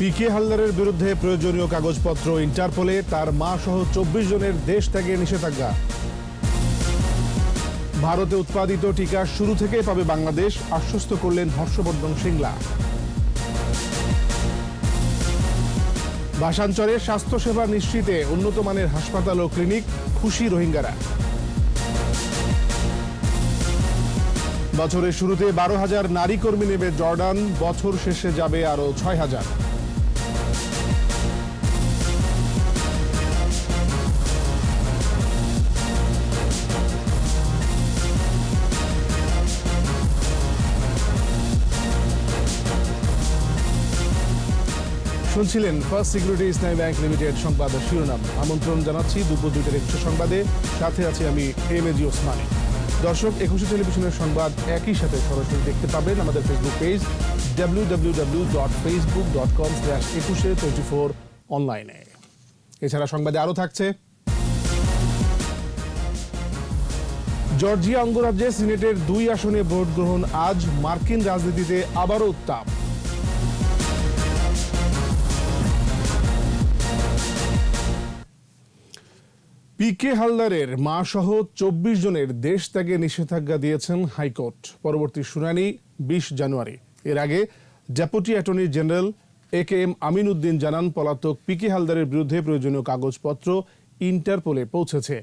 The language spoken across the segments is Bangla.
পিকে হালদারের বিরুদ্ধে প্রয়োজনীয় কাগজপত্র ইন্টারপোলে, তার মা সহ চব্বিশ জনের দেশ ত্যাগে নিষেধাজ্ঞা। ভারতে উৎপাদিত টিকা শুরু থেকেই পাবে বাংলাদেশ, আশ্বস্ত করলেন হর্ষবর্ধন সিংলা। ভাষাঞ্চরে স্বাস্থ্যসেবা নিশ্চিতে উন্নত মানের হাসপাতাল ও ক্লিনিক, খুশি রোহিঙ্গারা। বছরের শুরুতে বারো হাজার নারী কর্মী নেবে জর্ডান, বছর শেষে যাবে আরও ছয় হাজার। শুনছিলেন first security Islami bank limited সংবাদ শিরোনাম। আমন্ত্রণ জানাচ্ছি দুপুর দুইটার একুশে সংবাদে। সাথে আছি আমি এম এ জি ওসমানী। দর্শক, একুশে টেলিভিশনের সংবাদ একই সাথে সরাসরি দেখতে পাবেন আমাদের Facebook page W W W dot Facebook dot com slash Ekushey twenty four অনলাইনে এছাড়া সংবাদে আরও থাকছে। জর্জিয়া অঙ্গরাজ্যে সিনেটের দুই আসনে ভোট গ্রহণ আজ মার্কিন রাজনীতিতে আবারও উত্তাপ। পিকে হালদারের মা সহ চব্বিশ জনের দেশ ত্যাগে নিষেধাজ্ঞা দিয়েছেন হাইকোর্ট। পরবর্তী শুনানি বিশ জানুয়ারি। এর আগে deputy attorney general A K M Amin Uddin জানান, পলাতক পিকে হালদারের বিরুদ্ধে প্রয়োজনীয় কাগজপত্র ইন্টারপোলে পৌঁছেছে।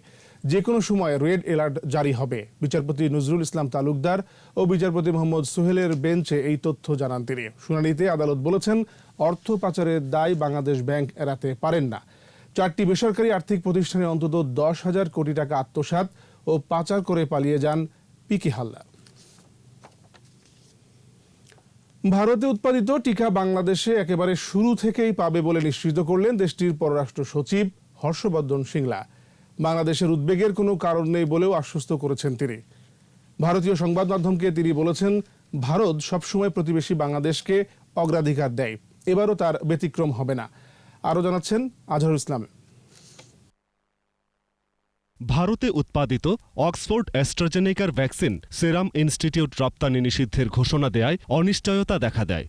যে কোনো সময় রেড অ্যালার্ট জারি হবে। বিচারপতি নজরুল ইসলাম তালুকদার ও বিচারপতি মোহাম্মদ সোহেলের বেঞ্চে এই তথ্য জানান তিনি। শুনানিতে আদালত বলেছেন, অর্থ পাচারের দায় বাংলাদেশ ব্যাংক এড়াতে পারেন না। চারটি বেসরকারি আর্থিক প্রতিষ্ঠানে অন্তত দশ হাজার কোটি টাকা আত্মসাৎ ও পাচার করে পালিয়ে যান পিকে হালদার। ভারতে উৎপাদিত টিকা বাংলাদেশে একেবারে শুরু থেকেই পাবে বলে নিশ্চিত করলেন দেশটির পররাষ্ট্র সচিব হর্ষবর্ধন সিংলা। বাংলাদেশের উদ্বেগের কোনো কারণ নেই বলেও আশ্বস্ত করেছেন তিনি। ভারতীয় সংবাদ মাধ্যমকে তিনি বলেছেন, ভারত সবসময় প্রতিবেশী বাংলাদেশকে অগ্রাধিকার দেয়, এবারও তার ব্যতিক্রম হবে না। আরও জানাচ্ছেন আজহার ইসলাম। ভারতে উৎপাদিত অক্সফোর্ড অ্যাস্ট্রাজেনেকার ভ্যাকসিন সেরাম ইনস্টিটিউট রপ্তানি নিষিদ্ধের ঘোষণা দেয় অনিশ্চয়তা দেখা দেয়।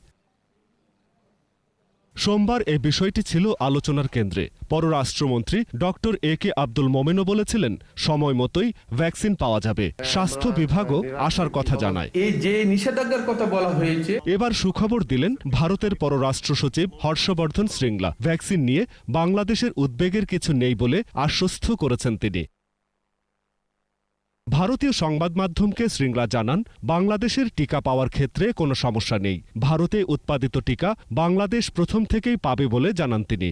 সোমবার এ বিষয়টি ছিল আলোচনার কেন্দ্রে। পররাষ্ট্রমন্ত্রী ডক্টর এ কে আব্দুল মোমেনও বলেছিলেন সময় মতোই ভ্যাকসিন পাওয়া যাবে। স্বাস্থ্য বিভাগও আসার কথা জানায়। এই যে নিষেধাজ্ঞার কথা বলা হয়েছে এবার সুখবর দিলেন ভারতের পররাষ্ট্র সচিব হর্ষবর্ধন শ্রীংলা ভ্যাকসিন নিয়ে বাংলাদেশের উদ্বেগের কিছু নেই বলে আশ্বস্ত করেছেন তিনি। ভারতীয় সংবাদ মাধ্যমকে শ্রীংলা জানান, বাংলাদেশের টিকা পাওয়ার ক্ষেত্রে কোনো সমস্যা নেই। ভারতে উৎপাদিত টিকা বাংলাদেশ প্রথম থেকেই পাবে বলে জানান তিনি।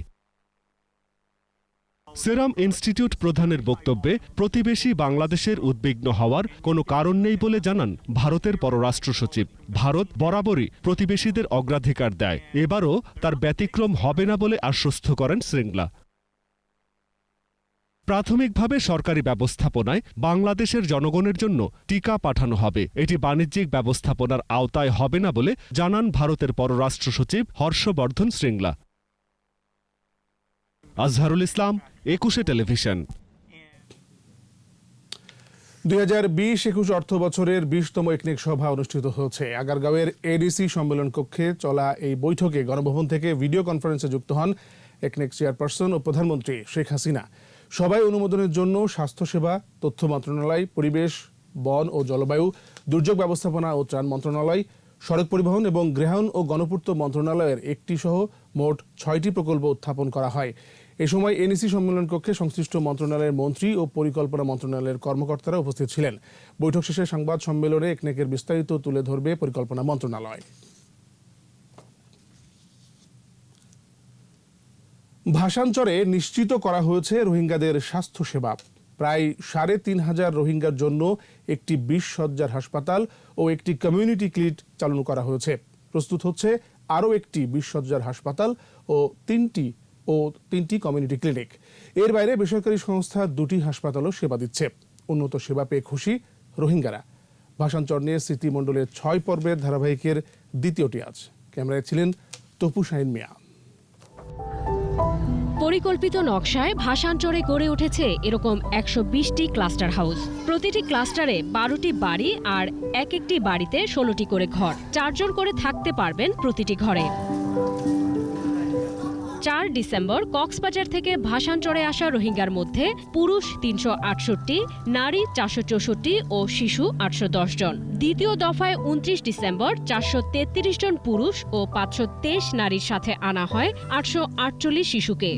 সেরাম ইনস্টিটিউট প্রধানের বক্তব্যে, প্রতিবেশী বাংলাদেশের উদ্বিগ্ন হওয়ার কোনো কারণ নেই বলে জানান ভারতের পররাষ্ট্র সচিব। ভারত বরাবরই প্রতিবেশীদের অগ্রাধিকার দেয়। এবারও তার ব্যতিক্রম হবে না বলে আশ্বস্ত করেন শ্রীংলা প্রাথমিকভাবে সরকারি ব্যবস্থাপনায় বাংলাদেশের জনগণের জন্য টিকা পাঠানো হবে। এটি বাণিজ্যিক ব্যবস্থাপনার আওতায় হবে না বলে জানান ভারতের পররাষ্ট্র সচিব হর্ষবর্ধন শ্রীংলা। আজহারুল ইসলাম, একুশে টেলিভিশন। দুই হাজার বিশ একুশ অর্থ বছরের বিশতম একনিক সভা অনুষ্ঠিত হয়েছে। আগারগাঁওয়ের এডিসি সম্মেলন কক্ষে চলা এই বৈঠকে গণভবন থেকে ভিডিও কনফারেন্সে যুক্ত হন একনিক চেয়ারপারসন ও প্রধানমন্ত্রী শেখ হাসিনা। সবাই অনুমোদনের জন্য স্বাস্থ্যসেবা, তথ্য মন্ত্রণালয়, পরিবেশ, বন ও জলবায়ু, দুর্যোগ ব্যবস্থাপনা ও ত্রাণ মন্ত্রণালয়, সড়ক পরিবহন এবং গৃহায়ণ ও গণপূর্ত মন্ত্রণালয়ের একটি সহ মোট ছয়টি প্রকল্প উত্থাপন করা হয়। এ সময় এনইসি সম্মেলন কক্ষে সংশ্লিষ্ট মন্ত্রণালয়ের মন্ত্রী ও পরিকল্পনা মন্ত্রণালয়ের কর্মকর্তারা উপস্থিত ছিলেন। বৈঠক শেষে সংবাদ সম্মেলনে একনেকের বিস্তারিত তুলে ধরবে পরিকল্পনা মন্ত্রণালয়। ভাষান্তরে নিশ্চিত করা হয়েছে রোহিঙ্গাদের স্বাস্থ্যসেবা। প্রায় সাড়ে তিন হাজার রোহিঙ্গার জন্য একটি বিশ সজ্জার হাসপাতাল ও একটি কমিউনিটি ক্লিনিক চালু করা হয়েছে। প্রস্তুত হচ্ছে আরও একটি বিশ সজ্জার হাসপাতাল ও তিনটি ও তিনটি কমিউনিটি ক্লিনিক। এর বাইরে বেসরকারি সংস্থা দুটি হাসপাতালও সেবা দিচ্ছে। উন্নত সেবা পেয়ে খুশি রোহিঙ্গারা। ভাষাঞ্চর নিয়ে স্মৃতিমণ্ডলের ছয় পর্বের ধারাবাহিকের দ্বিতীয়টি আজ। ক্যামেরায় ছিলেন তপু শাহিন মিয়া। পরিকল্পিত নকশায় ভাষাঞ্চরে গড়ে উঠেছে এরকম একশো বিশটি ক্লাস্টার হাউস প্রতিটি ক্লাস্টারে বারোটি বাড়ি আর এক একটি বাড়িতে ষোলোটি করে ঘর। চারজন করে থাকতে পারবেন প্রতিটি ঘরে। চার ডিসেম্বর কক্সবাজার থেকে ভাষান্তরে আসা রোহিঙ্গার মধ্যে পুরুষ তিনশো আটষট্টি, নারী চারশো চৌষট্টি ও শিশু আটশো দশ জন। দ্বিতীয় দফায় উনত্রিশ ডিসেম্বর চারশো তেত্রিশ জন পুরুষ ও পাঁচশো তেইশ নারীর সাথে আনা হয় আটশো আটচল্লিশ শিশুকে।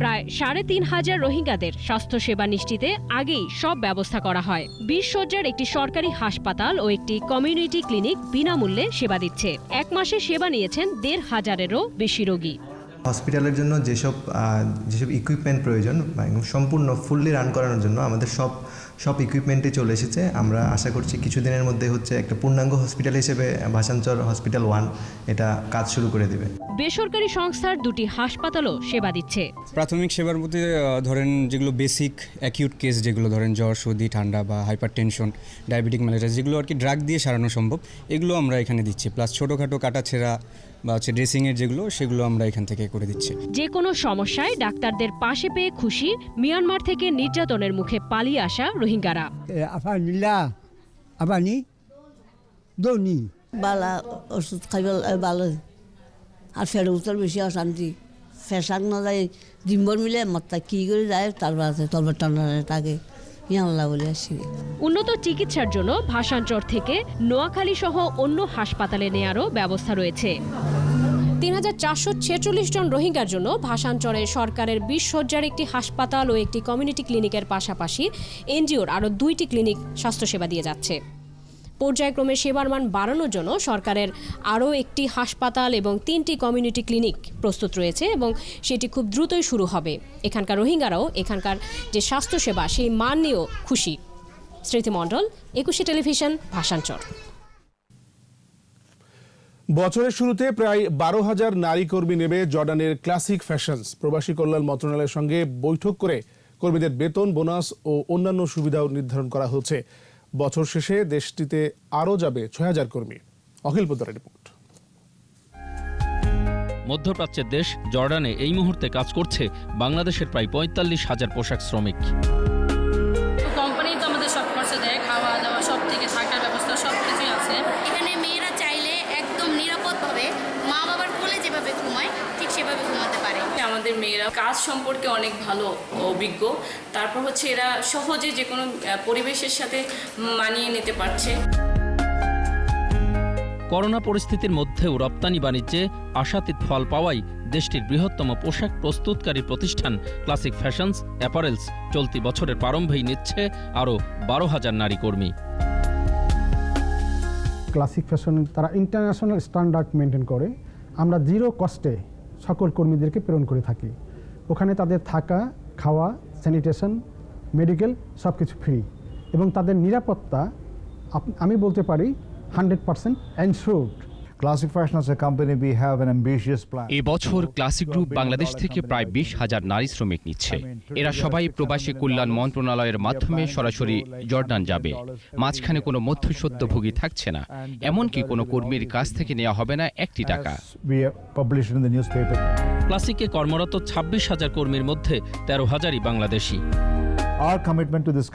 প্রায় সাড়ে তিন হাজার রোহিঙ্গাদের স্বাস্থ্যসেবা নিশ্চিতে আগেই সব ব্যবস্থা করা হয়। বিশ সজ্জার একটি সরকারি হাসপাতাল ও একটি কমিউনিটি ক্লিনিক বিনামূল্যে সেবা দিচ্ছে। এক মাসে সেবা নিয়েছেন দেড় হাজারেরও বেশি রোগী। হসপিটালের জন্য যেসব যেসব ইকুইপমেন্ট প্রয়োজন সম্পূর্ণ ফুললি রান করানোর জন্য আমাদের সব সব ইকুইপমেন্টই চলে এসেছে। আমরা আশা করছি কিছুদিনের মধ্যে হচ্ছে একটা পূর্ণাঙ্গ হসপিটাল হিসেবে ভাসানচর হসপিটাল ওয়ান এটা কাজ শুরু করে দেবে। বেসরকারি সংস্থার দুটি হাসপাতালও সেবা দিচ্ছে। প্রাথমিক সেবার মধ্যে ধরেন যেগুলো বেসিক অ্যাকিউট কেস যেগুলো ধরেন জ্বর সর্দি ঠান্ডা বা হাইপার টেনশন ডায়াবেটিক ম্যালেরিয়া যেগুলো আর কি ড্রাগ দিয়ে সারানো সম্ভব এগুলো আমরা এখানে দিচ্ছি। প্লাস ছোটোখাটো কাটাছেঁড়া বা হচ্ছে ড্রেসিংয়ের যেগুলো সেগুলো আমরা এখান থেকে করে দিচ্ছি যে কোনো সমস্যায় ডাক্তারদের পাশে পেয়ে খুশি মিয়ানমার থেকে নির্যাতনের মুখে পালিয়ে আসা রোহিঙ্গারা. Apa ni? Doni. বালা ওষুধ খাইব ভালো আর ফের উত্তর বেশি অশান্তি ফেসাক না যায় ডিম্বর মিলে মাত্রা কী করে যায় তারপর আছে তলবার টানা তাকে ইয়াল্লা বলে আসি উন্নত চিকিৎসার জন্য ভাষাঞ্চর থেকে নোয়াখালী সহ অন্য হাসপাতালে নেয়ারও ব্যবস্থা রয়েছে তিন হাজার চারশো ছেচল্লিশ জন রোহিঙ্গার জন্য ভাষাঞ্চরে সরকারের বিশ শয্যার একটি হাসপাতাল ও একটি কমিউনিটি ক্লিনিকের পাশাপাশি এনজিওর আরও দুইটি ক্লিনিক স্বাস্থ্যসেবা দিয়ে যাচ্ছে। পর্যায়ক্রমে সেবার মান বাড়ানোর জন্য সরকারের আরও একটি হাসপাতাল এবং তিনটি কমিউনিটি ক্লিনিক প্রস্তুত রয়েছে এবং সেটি খুব দ্রুতই শুরু হবে। এখানকার রোহিঙ্গারাও এখানকার যে স্বাস্থ্যসেবা, সেই মান নিয়েও খুশি। স্মৃতিমণ্ডল একুশে টেলিভিশন ভাষাঞ্চর বছরের শুরুতে প্রায় বারো হাজার নারী কর্মী নেবে জর্ডানের ক্লাসিক ফ্যাশনস। প্রবাসী কল্যাণ মন্ত্রণালয়ের সঙ্গে বৈঠক করে কর্মীদের বেতন, বোনাস ও অন্যান্য সুবিধাও নির্ধারণ করা হচ্ছে। বছর শেষে দেশটিতে আরও যাবে ছয় হাজার কর্মী। অখিল পোদ্দারের রিপোর্ট। মধ্যপ্রাচ্যের দেশ জর্ডানে এই মুহূর্তে কাজ করছে বাংলাদেশের প্রায় পঁয়তাল্লিশ হাজার পোশাক শ্রমিক। কাজ সম্পর্কে অনেক ভালো অভিজ্ঞ। তারপর হচ্ছে এরা সহজে যে কোনো পরিবেশের সাথে মানিয়ে নিতে পারছে। করোনা পরিস্থিতির মধ্যেও রপ্তানি বাণিজ্যে আশাতীত ফল পাওয়াই দেশটির বৃহত্তম পোশাক প্রস্তুতকারী প্রতিষ্ঠান ক্লাসিক ফ্যাশনস অ্যাপারেলস। চলতি বছরের প্রারম্ভেই নিচ্ছে আরও বারো হাজার নারী কর্মী। ক্লাসিক ফ্যাশন তারা ইন্টারন্যাশনাল স্ট্যান্ডার্ড মেনটেন করে। আমরা জিরো কস্টে সকল কর্মীদেরকে প্রেরণ করে থাকি। ওখানে তাদের থাকা, খাওয়া স্যানিটেশন মেডিকেল সব কিছু ফ্রি এবং তাদের নিরাপত্তা আমি বলতে পারি হান্ড্রেড পারসেন্ট এনশোর্ড Plan. এবছর ক্লাসিক গ্রুপ বাংলাদেশ থেকে প্রায় বিশ হাজার নারী শ্রমিক নিচ্ছে। এরা সবাই প্রবাসী কল্যাণ মন্ত্রণালয়ের মাধ্যমে সরাসরি জর্ডান যাবে। মাঝখানে কোনো মধ্যস্বত্বভোগী থাকছে না। এমনকি কোনো কর্মীর কাছ থেকে নেওয়া হবে না একটি টাকা. ক্লাসিকে কর্মরত ছাব্বিশ হাজার কর্মীর মধ্যে তেরো হাজারই Bangladeshi. Our commitment to this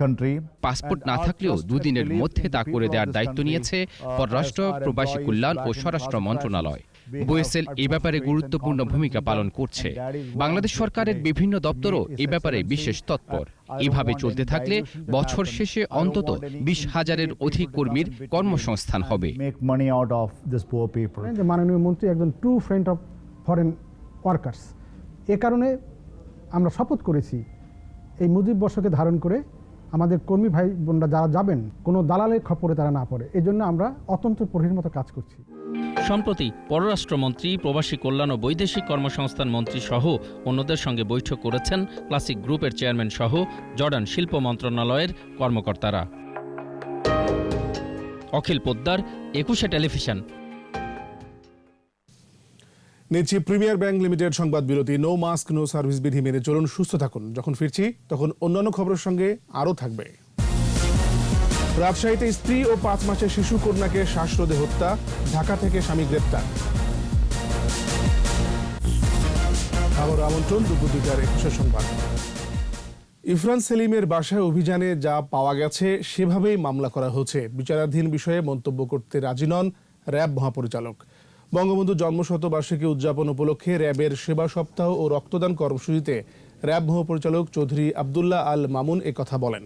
passport না থাকলেও দুদিনের মধ্যে তা করে দেওয়ার দায়িত্ব নিয়েছে পররাষ্ট্র প্রবাসী কল্যাণ ও স্বরাষ্ট্র মন্ত্রণালয়। বোয়েসেল এ ব্যাপারে গুরুত্বপূর্ণ ভূমিকা পালন করছে। বাংলাদেশ সরকারের বিভিন্ন দপ্তরও এ ব্যাপারে বিশেষ তৎপর। এভাবে চলতে থাকলে বছর শেষে অন্তত বিশ হাজারের অধিক কর্মীর কর্মসংস্থান হবে। Make money out of these poor people. যে মাননীয় মন্ত্রী একজন true friend of foreign workers এ কারণে আমরা শপথ করেছি এই মুজিব বর্ষকে ধারণ করে আমাদের কর্মী ভাই বোনরা যারা যাবেন, কোনো দালালের খপরে তারা না পড়ে। এই জন্য আমরা অতন্ত্র প্রহরীর মতো কাজ করছি। সম্প্রতি পররাষ্ট্রমন্ত্রী, প্রবাসী কল্যাণ ও বৈদেশিক কর্মসংস্থান মন্ত্রী সহ অন্যদের সঙ্গে বৈঠক করেছেন ক্লাসিক গ্রুপের চেয়ারম্যান সহ জর্ডান শিল্প মন্ত্রণালয়ের কর্মকর্তারা। অখিল পোদ্দার, একুশে টেলিভিশন। নিচ্ছি প্রিমিয়ার ব্যাংক লিমিটেড সংবাদ বিরতি। নো মাস্ক নো সার্ভিস বিধি মেনে চলুন, সুস্থ থাকুন। যখন ফিরছি, তখন অন্যান্য খবরের সঙ্গে আরও থাকবে। রাজশাহীতে স্ত্রী ও পাঁচ মাসের শিশু কন্যাকে শ্বাসরোধে হত্যা, ঢাকা থেকে স্বামী গ্রেপ্তার। আবার আমন্ত্রণ, দুপুর দুইটার একুশে সংবাদ। ইফরান সেলিমের বাসায় অভিযানে যা পাওয়া গেছে, সেভাবেই মামলা করা হচ্ছে বিচারাধীন বিষয়ে মন্তব্য করতে রাজি নন র্যাব মহাপরিচালক। বঙ্গবন্ধু জন্মশতবার্ষিকী উদযাপন উপলক্ষে র্যাবের সেবা সপ্তাহ ও রক্তদান কর্মসূচিতে র্যাব মহাপরিচালক চৌধুরী আবদুল্লাহ আল মামুন কথা বলেন।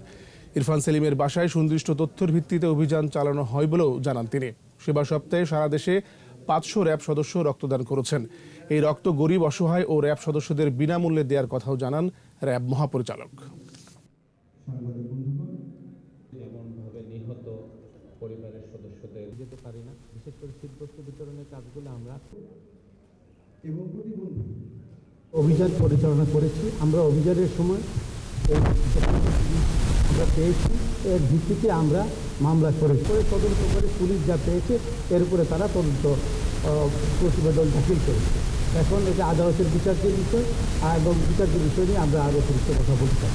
ইরফান সেলিমের বাসায় সুনির্দিষ্ট তথ্যের ভিত্তিতে অভিযান চালানো হয় বলেও জানান তিনি। সেবা সপ্তাহে সারা দেশে পাঁচশো র্যাব সদস্য রক্তদান করেছেন। এই রক্ত গরিব, অসহায় ও র্যাব সদস্যদের বিনামূল্যে দেওয়ার কথাও জানান র্যাব মহাপরিচালক। অভিযান পরিচালনা করেছি। আমরা অভিযানের সময় আমরা পেয়েছি। এর ভিত্তিতে আমরা মামলা করেছি। পরে তদন্ত করে পুলিশ যা পেয়েছে এর উপরে তারা তদন্ত আহ, প্রতিবেদন দাখিল করেছে। এখন এটা আদালতের বিচার্যের বিষয় আর এবং বিচার্যের বিষয় নিয়ে আমরা আরও অতিরিক্ত কথা বলতে চাই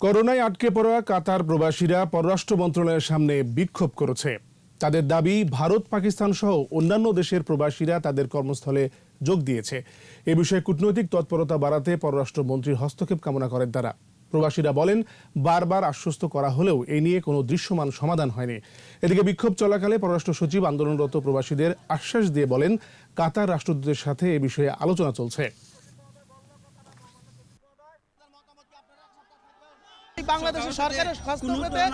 করোনায় আটকে পড়া কাতার প্রবাসীরা পররাষ্ট্র মন্ত্রণালয়ের সামনে বিক্ষোভ করেছে। তাদের দাবি, ভারত, পাকিস্তান সহ অন্যান্য দেশের প্রবাসীরা তাদের কর্মস্থলে যোগ দিয়েছে। এ বিষয়ে কূটনৈতিক তৎপরতা বাড়াতে পররাষ্ট্রমন্ত্রীর হস্তক্ষেপ কামনা করেন তারা। প্রবাসীরা বলেন, বারবার আশ্বস্ত করা হলেও এই নিয়ে কোনো দৃশ্যমান সমাধান হয়নি। এদিকে বিক্ষোভ চলাকালে পররাষ্ট্র সচিব আন্দোলনরত প্রবাসীদের আশ্বাস দিয়ে বলেন, কাতার রাষ্ট্রদূতের সাথে এ বিষয়ে আলোচনা চলছে। বাংলাদেশের সরকারের হস্তক্ষেপে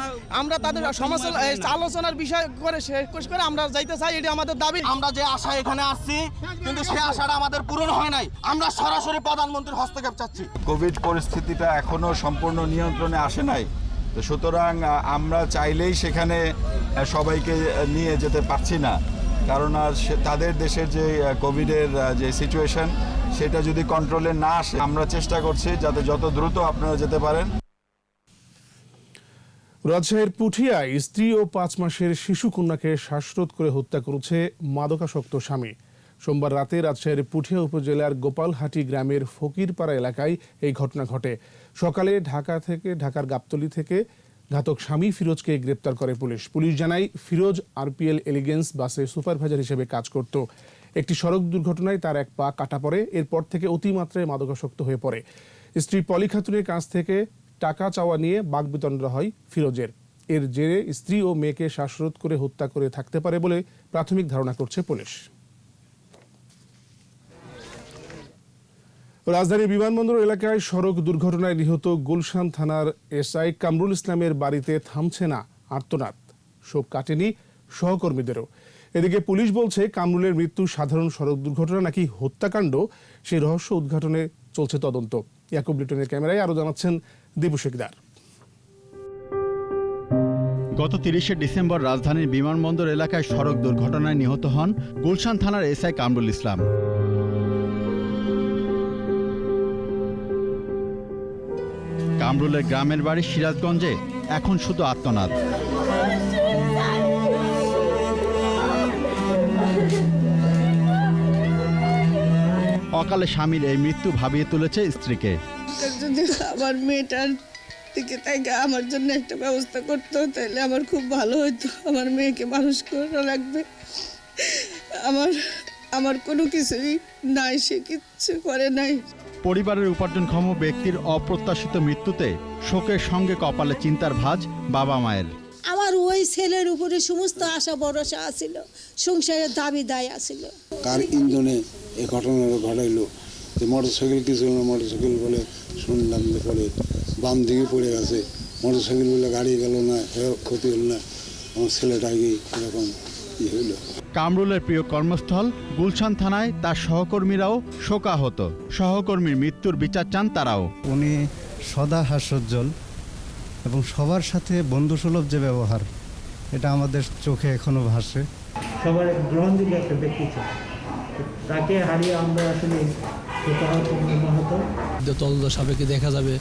আমরা তাদের সমস্যা আলোচনার বিষয় করে শেষ করে আমরা যাইতে চাই এটি আমাদের দাবি। আমরা যে আশা এখানে আসছি কিন্তু সে আশাটা আমাদের পূরণ হয় নাই। আমরা সরাসরি প্রধানমন্ত্রীর হস্তক্ষেপ চাচ্ছি। কোভিড পরিস্থিতিটা এখনও সম্পূর্ণ নিয়ন্ত্রণে আসে নাই। তো সুতরাং আমরা চাইলেই সেখানে সবাইকে নিয়ে যেতে পারছি না। কারণ আর তাদের দেশের যে কোভিডের যে সিচুয়েশন সেটা যদি কন্ট্রোলে না আসে আমরা চেষ্টা করছি যাতে যত দ্রুত আপনারা যেতে পারেন। রাজশাহীর পুঠিয়ায় স্ত্রী ও পাঁচ মাসের শিশু কন্যাকে শ্বাসরোধ করে হত্যা করেছে মাদকাসক্ত স্বামী। সোমবার রাতে রাজশাহীর পুঠিয়া উপজেলার গোপালহাটি গ্রামের ফকিরপাড়া এলাকায় এই ঘটনা ঘটে। সকালে ঢাকা থেকে, ঢাকার গাবতলী থেকে ঘাতক স্বামী ফিরোজকে গ্রেপ্তার করে পুলিশ। পুলিশ জানায়, ফিরোজ আরপিএল এলিগেন্স বাসে সুপারভাইজার হিসেবে কাজ করত। একটি সড়ক দুর্ঘটনায় তার এক পা কাটা পড়ে, এরপর থেকে অতিমাত্রায় মাদকাসক্ত হয়ে পড়ে। স্ত্রী পলি খাতুনের কাছ থেকে টাকা চাওয়া নিয়ে বাগবিতণ্ডা হয় ফিরোজের। এর জেরে স্ত্রী ও মেয়েকে শ্বাসরোধ করে হত্যা করে থাকতে পারে বলে প্রাথমিক ধারণা করছে পুলিশ। রাজধানীর বিমানবন্দর এলাকায় সড়ক দুর্ঘটনায় নিহত গুলশান থানার এসআই কামরুল ইসলামের বাড়িতে থামছে না আর্তনাদ। শোক কাটেনি সহকর্মীদেরও। এদিকে পুলিশ বলছে, কামরুলের মৃত্যু সাধারণ সড়ক দুর্ঘটনা নাকি হত্যাকাণ্ড, সেই রহস্য উদ্ঘাটনে চলছে তদন্ত। ইয়াকুব লিটনের ক্যামেরায় আরও জানাচ্ছেন দীপু গত তিরিশে ডিসেম্বর রাজধানীর বিমানবন্দর এলাকায় সড়ক দুর্ঘটনায় নিহত হন গুলশান থানার এসআই কামরুল ইসলাম। কামরুলের গ্রামের বাড়ি সিরাজগঞ্জে এখন শুধু আত্মনাদ। অকালে স্বামীর এই মৃত্যু ভাবিয়ে তুলেছে স্ত্রীকে। যদি আমার মেয়েটার দিকে আমার জন্য একটা ব্যবস্থা করতো তাহলে আমার খুব ভালো হতো আমার মেয়েকে মানুষ করা লাগবে। আমার আমার কোনো কিছুই নাই সে কিচ্ছু করে নাই। পরিবারের উপার্জনক্ষম ব্যক্তির অপ্রত্যাশিত মৃত্যুতে শোকের সঙ্গে কপালে চিন্তার ভাঁজ বাবা মায়ের। আমার ওই ছেলের উপরে সমস্ত আশা ভরসা আছিল সংসারের দাবি দায় আছিল। কার ইন্ধনে এই ঘটনাটা ঘটাইলো? যে মোটর সাইকেল কিছু না মোটর সাইকেল বলে শুনলাম যে পরে বাম দিকে পড়ে গেছে। মোটর সাইকেল বলে গাড়ি গেল না হেও ক্ষতি হল না। আমার ছেলেটাকে এরকম ই হইল? কামরুলের প্রিয় কর্মস্থল গুলশান থানায় তার সহকর্মীরাও শোকাহত। সহকর্মীর মৃত্যুর বিচার চান তারাও। উনি সদা হাস্যোজ্জ্বল এবং সবার সাথে বন্ধুসুলভ যে ব্যবহার এটা আমাদের চোখে এখনও ভাসে। সবার গ্রহণযোগ্য একটা ব্যক্তি ছিল। তাকে হারিয়ে আমরা আসলে তদন্ত সাপেক্ষে দেখা যাবে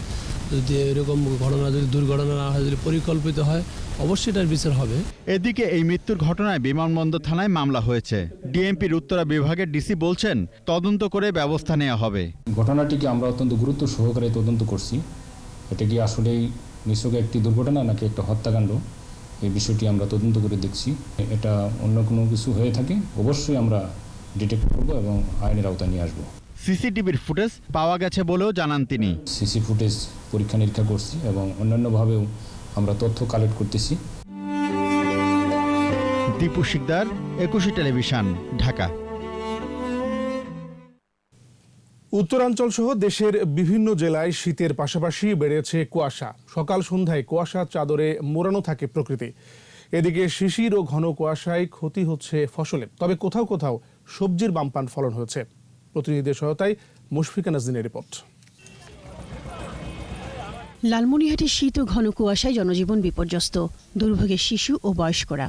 যদি এরকম ঘটনা যদি দুর্ঘটনা না হয় যদি পরিকল্পিত হয় অবশ্যই এটার বিচার হবে। এদিকে এই মৃত্যুর ঘটনায় বিমানবন্দর থানায় মামলা হয়েছে। ডিএমপির উত্তরা বিভাগের ডিসি বলছেন তদন্ত করে ব্যবস্থা নেওয়া হবে। ঘটনাটিকে আমরা অত্যন্ত গুরুত্ব সহকারে তদন্ত করছি। এটা কি আসলেই নিঃসকে একটি দুর্ঘটনা নাকি একটা হত্যাকাণ্ড? এই বিষয়টি আমরা তদন্ত করে দেখছি। এটা অন্য কোনো কিছু হয়ে থাকে অবশ্যই আমরা ডিটেক্ট করব এবং আইনের আওতায় নিয়ে আসব। সিসিটিভির ফুটেজ পাওয়া গেছে বলেও জানান তিনি। সিসি ফুটেজ পরীক্ষা নিরীক্ষা করছি এবং অন্যান্যভাবেও আমরা তথ্য কালেক্ট করতেছি। দীপু শিকদার একুশে টেলিভিশন ঢাকা। উত্তরাঞ্চল সহ দেশের বিভিন্ন জেলায় শীতের পাশাপাশি বেড়েছে কুয়াশা। সকাল সন্ধ্যায় কুয়াশার চাদরে মোড়ানো থাকে প্রকৃতি। এদিকে শিশির ও ঘন কুয়াশায় ক্ষতি হচ্ছে ফসলে। তবে কোথাও কোথাও সবজির বামপান ফলন হয়েছে। প্রতিনিধিদের সহায়তায় মুশফিকা নাজদিনের রিপোর্ট। লালমনিরহাটে শীত ও ঘন কুয়াশায় জনজীবন বিপর্যস্ত দুর্ভোগের শিশু ও বয়স্করা।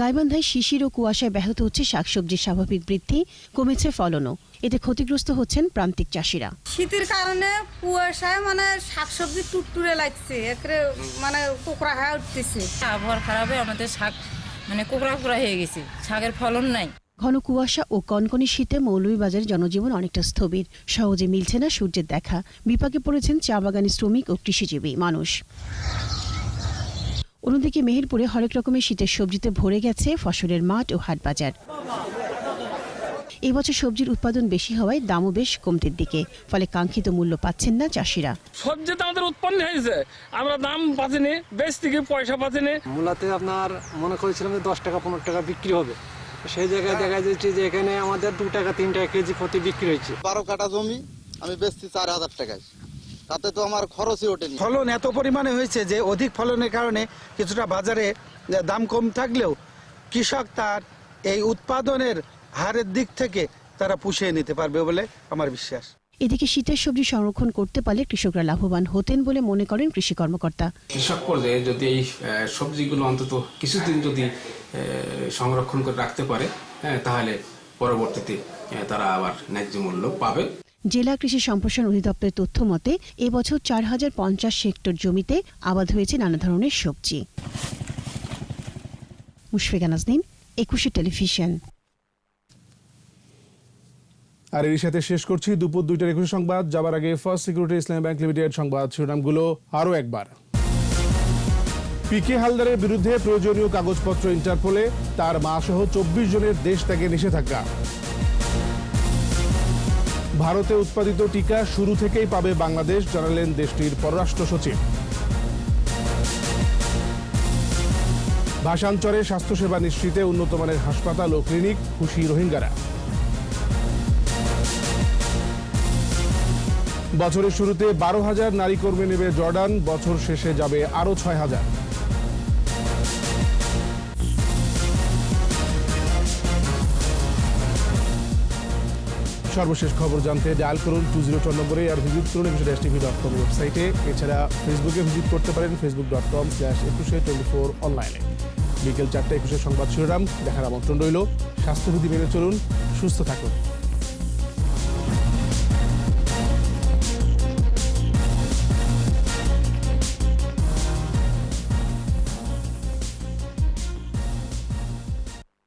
গাইবান্ধায় শিশির ও কুয়াশায় ব্যাহত হচ্ছে শাকসবজির স্বাভাবিক বৃদ্ধি কমেছে ফলনও। এতে ক্ষতিগ্রস্ত হচ্ছেন প্রান্তিক চাষিরা। শীতের কারণে কুয়াশায় মানে শাকসবজি টুটটুরে লাগছে একরে মানে কোকড়া হয়ে উঠতেছে। আবহাওয়ার খারাপে আমাদের শাক মানে কোকড়া কোকড়া হয়ে গেছে শাকের ফলন নাই। ঘন কুয়াশা ও কনকনি শীতে মৌলভীবাজারের জনজীবন অনেকটা স্থবির। সহজে মিলছে না সূর্যের দেখা। বিপাকে পড়েছেন চা বাগানি শ্রমিক ও কৃষিজীবী মানুষ। অন্যদিকে মেহেরপুরে হরেক রকমের শীতের সবজিতে ভরে গেছে ফসলের মাঠ ও হাট বাজার। এবছর সবজির উৎপাদন বেশি হওয়ায় দামও বেশ কমতির দিকে ফলে কাঙ্ক্ষিত মূল্য পাচ্ছেন না চাষিরা। সবজি তো আমাদের উৎপন্ন হয়েছে। আমরা দাম পাচ্ছিনি বেশ থেকে পয়সা পাচ্ছিনি মূলাতে আপনার মনে করেছিলাম যে দশ টাকা পনেরো টাকা বিক্রি হবে। সেই জায়গায় দেখা যাচ্ছে যে এখানে আমাদের দু টাকা তিন টাকা কেজি প্রতি বিক্রি হয়েছে। বারো কাটা জমি আমি বেচছি চার হাজার টাকায়। তাতে তো আমার খরচই ওঠেনি। ফলন এত পরিমাণে হয়েছে যে অধিক ফলনের কারণে কিছুটা বাজারে দাম কম থাকলেও কৃষক তার এই উৎপাদনের হারের দিক থেকে তারা পুষিয়ে নিতে পারবে বলে আমার বিশ্বাস। এদিকে শীতের সবজি সংরক্ষণ করতে পারলে কৃষকরা লাভবান হতেন বলে মনে করেন কৃষি কর্মকর্তা। কৃষক পর্যায়ে যদি এই সবজিগুলো অন্তত কিছুদিন যদি সংরক্ষণ করে রাখতে পারে হ্যাঁ, তাহলে পরবর্তীতে তারা আবার ন্যায্য মূল্য পাবে জেলা কৃষি সম্প্রসারণ অধিদপ্তরের তথ্য মতে এবছর চার হাজার পঞ্চাশ হেক্টর জমিতে আবাদ হয়েছে নানা ধরনের সবজি। মুশফিকা নাজনীন একুশে টেলিভিশন। আর এর সাথে শেষ করছি দুপুর দুইটার একুশে সংবাদ। যাবার আগে first security Islami bank limited সংবাদ শিরোনামগুলো আরও একবার। পিকে হালদারের বিরুদ্ধে প্রয়োজনীয় কাগজপত্র ইন্টারপোলে তার মা সহ চব্বিশ জনের দেশ ত্যাগে নিষেধাজ্ঞা। ভারতে উৎপাদিত টিকা শুরু থেকেই পাবে বাংলাদেশ, জানালেন দেশটির পররাষ্ট্র সচিব। ভাষান্তরে স্বাস্থ্যসেবা নিশ্চিতে উন্নতমানের হাসপাতাল ও ক্লিনিক, খুশি রোহিঙ্গারা। বছরের শুরুতে বারো হাজার নারী কর্মী নেবে জর্ডান, বছর শেষে যাবে আরও ছয় হাজার। সর্বশেষ খবর জানতে ডায়াল করুন টু জিরো চার নম্বরে আর ভিজিট করুন একুশে ড্যাশ টিভি ডট কম ওয়েবসাইটে এছাড়া ফেসবুকে ভিজিট করতে পারেন Facebook dot com slash Ekushey twenty four অনলাইনে বিকেল চারটে একুশে সংবাদ শিরোনাম, দেখার আমন্ত্রণ রইল। স্বাস্থ্যবিধি মেনে চলুন, সুস্থ থাকুন।